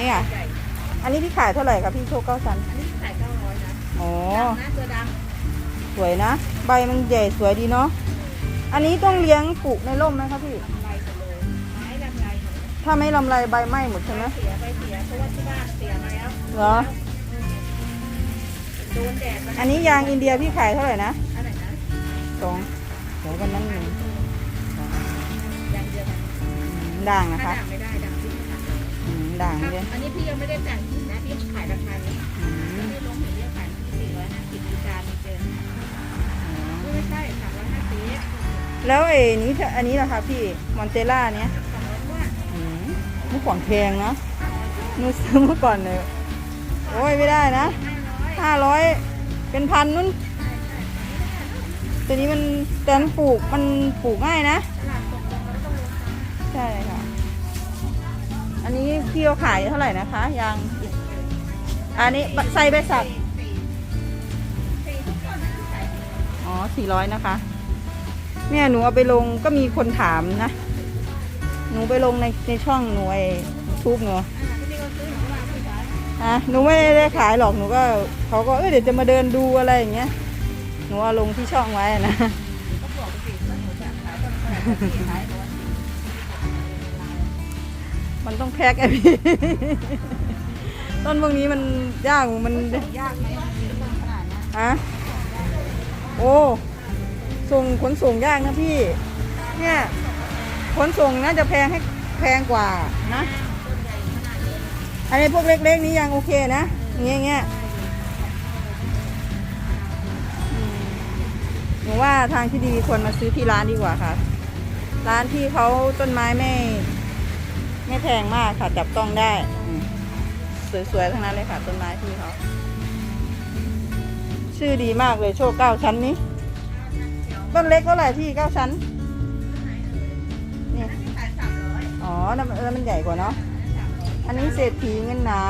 นี่อะใหญ่อันนี้พี่ขายเท่าไหร่ครับพี่โชคเก้าชั้นอันนี้ขายเก้าร้อยนะอ๋อดำนะตัวดสวยนะ ใบมันใหญ่สวยดีเนาะ อันนี้ต้องเลี้ยงปลูกในร่มไหมครับพี่ำลำไรหมดเลยไม้ลำไรหมดเลยถ้าไม่ลำไรใบไหม้หมดใช่ไหม เสียไปเสียเพราะว่าที่บ้านเสียมาแล้วเหรอ โดนแดดมาอันนี้ยางอินเดียพี่ขายเท่าไหร่นะอันไหนนะสองเดี๋ยววันนั้นหนึ่งสองยังเดียวกันอืมด่างนะถ้าคะ ด่างไม่ได้ด่างที่ขายอืม ด่างเลยอันนี้พี่ยังไม่ได้แต่งหินนะพี่ขายราคานี้อืมพี่ลงหินเรียกขายที่สี่ร้อยห้าสิบมีการมีเจนไม่ใช่สามร้อยห้าสิบแล้วไอ้นี้ถ้าอันนี้ล่ะคะพี่มอนเตล่าเนี้ยสองร้อยว่าอืมเมื่อก่อนแพงนะหนูซื้อเมื่อก่อนเลยโอ้ยไม่ได้นะห้าร้อยห้าร้อยเป็นพันนุ่นตัวนี้มันแต่มันปลูกมันปลูกง่ายนะตลาดตกลงแล้วก็ต้องลงมาใช่ค่ะอั นนี้พี่เขาขายเท่าไหร่นะคะยางอันนี้ใส่ใบสักอ๋อสี่ร้อยนะคะเนี่ยหนูเอาไปลงก็มีคนถามนะ หนูไปลงในในช่องหนูไอทูบหนูอ่าที่นี่ก็ซื้อหนูมาพี่ขายอะหนูไม่ได้ขายหรอกหนูก็เขาก็เออเดี๋ยวจะมาเดินดูอะไรอย่างเงี้ยหนูเอาลงที่ช่องไว้นะ มันต้องแพ็คไอพี่ ต้นพวกนี้มันยากมันยากไหมมีต้นขนาดนี้ฮะโอ้ส่งขนส่งยากนะพี่ เนี่ยขนส่งน่าจะแพงให้แพงกว่านะอันนี้พวกเล็กๆนี้ยังโอเคนะอย่างเงี้ยเงี้ยอืมหนูว่าทางที่ดีควรมาซื้อที่ร้านดีกว่าค่ะ ร้านที่เขาต้นไม้ไม่ ไม่แพงมากค่ะ จับต้องได้อืมสวยๆ ทั้งนั้นเลยค่ะ ต้นไม้ที่เขา ชื่อดีมากเลยโชคเก้าชั้นนี้ ต้นเล็กเท่าไหร่ที่เก้าชั้น นี่ขายสามร้อยอ๋อแล้วมันแล้วมันใหญ่กว่าเนาะ อันนี้เศรษฐีเงินหนา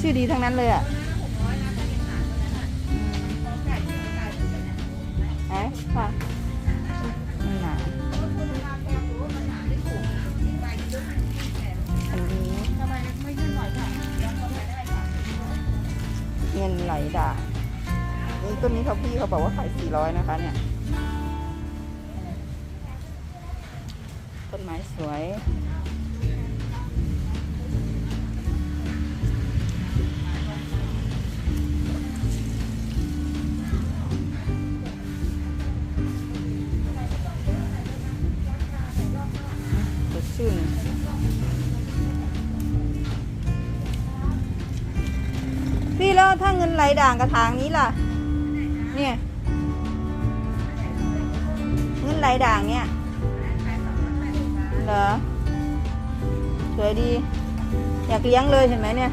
ชื่อดีทั้งนั้นเลยอะหก นิดานี่ต้นนี้เขาพี่เขาบอกว่าขายสี่ร้อยนะคะ เนี่ย ต้นไม้สวยสดชื่น ถ้าเงินไหลด่างกระถางนี้ล่ะ เนี่ย เงินไหลด่างเนี่ย เหรอ สวยดี อยากเลี้ยงเลยเห็นไหมเนี่ย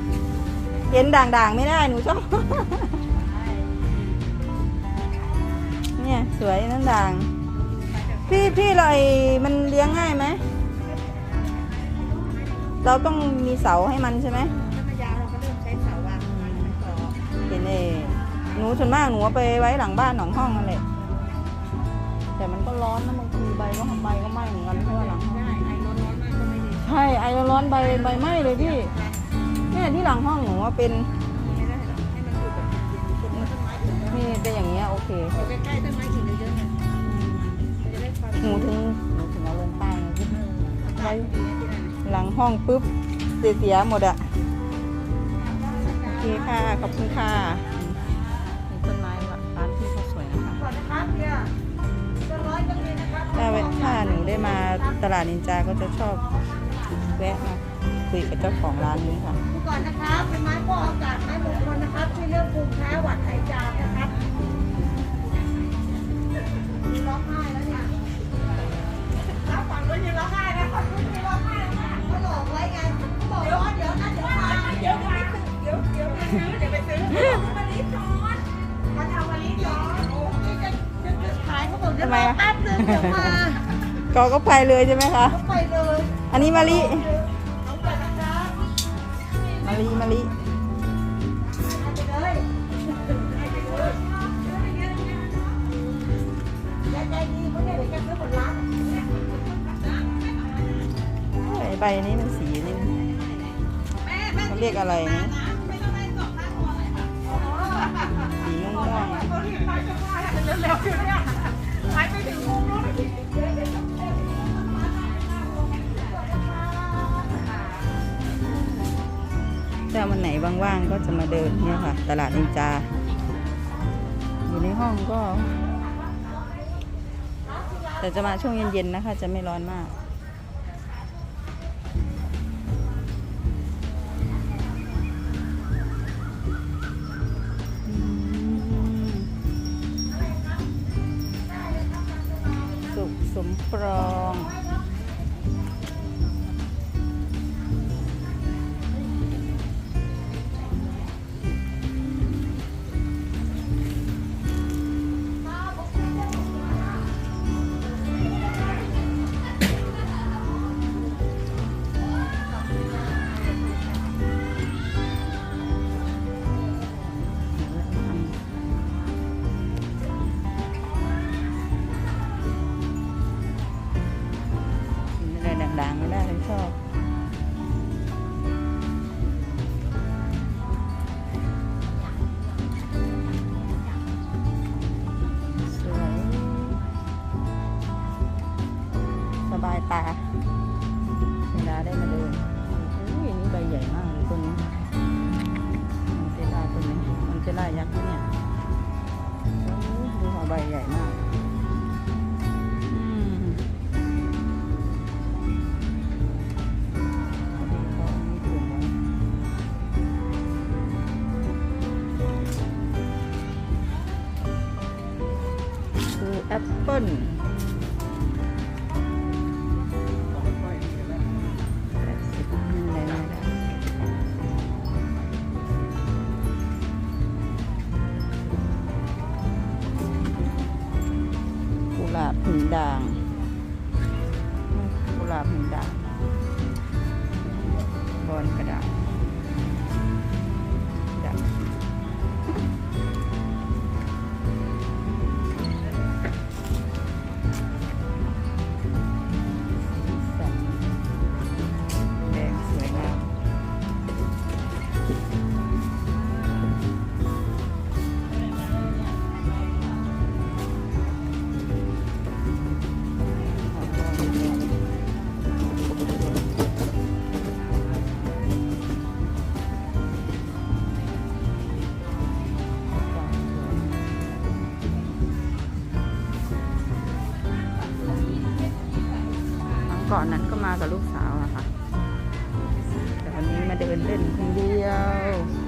เห็นด่างๆไม่ได้หนูชอบ เนี่ยสวยนั่นด่าง พี่พี่เราไอ้มันเลี้ยงง่ายไหม เราต้องมีเสาให้มันใช่ไหม หนูส่วนมากหนูไปไว้หลังบ้านหลังห้องนั่นแหละแต่มันก็ร้อนนะบางทีใบก็ใบก็ไหม้เหมือนกันเพราะว่าหลังห้องได้ไอ้ร้อนๆมใช่ไอร้อนใบใบไหม้เลยพี่เนี่ยที่หลังห้องหนูว่าเป็นนี่เป็นอย่างเงี้ยโอเคใกล้ๆต้นไม้อื่นเยอะๆเนี่ยหนูถึงหนูถึงเอาลงใต้ไงพี่อากาศดีนะที่หลังห้องปุ๊บเสียหมดอะโอเคค่ะขอบคุณค่ะ ต้นไม้ร้านที่เขาสวยนะคะก่อนนะครับเนี่ยต้นร้อยก็มีนะครับถ้าเวถ้าหนูได้มาตลาดนินจาก็จะชอบแวะมาคุยกับเจ้าของร้านนี้ค่ะดูก่อนนะครับเป็นไม้ฟอกอากาศไม้มงคลนะครับช่วยเรื่องภูมิแพ้หวัดหาายเขาบอกเดี๋ยวรอแป๊บนึงเดี๋ยวมาก็ก็ไปเลยใช่ไหมคะเขาไปเลยอันนี้มะลิเอาไปนะครับมะลิมะลิไปเลยให้ไปเลยยายใจดีเขาเนี่ยเดี๋ยวแกซื้อผลลัพธ์ไอ้ใบนี้มันสีนี่มันรียกอะไรนะไม่ต้องได้สองหน้าตัวอะไรค่ะสีม่วงเขารีบไปจะมาเร็วๆอยู่เนี่ย ว่างๆก็จะมาเดินเนี่ยค่ะ ตลาดนินจา อยู่ในห้องก็ แต่จะมาช่วงเย็นๆนะคะ จะไม่ร้อนมากสุขสมปรอง บายตา เวลาได้มาเดินอุ้ยนี่ใบใหญ่มากเลยต้นนี้มันเจล่าต้นนี้มันเจล่ายักษ์เนี่ยโอ้ยดูหัวใบใหญ่มากอืมอันนี้เขามีถุงไว้คือแอปเปิ้ล กุหากับลูกสาวอะค่ะ แต่วันนี้มาเดินเล่นคนเดียว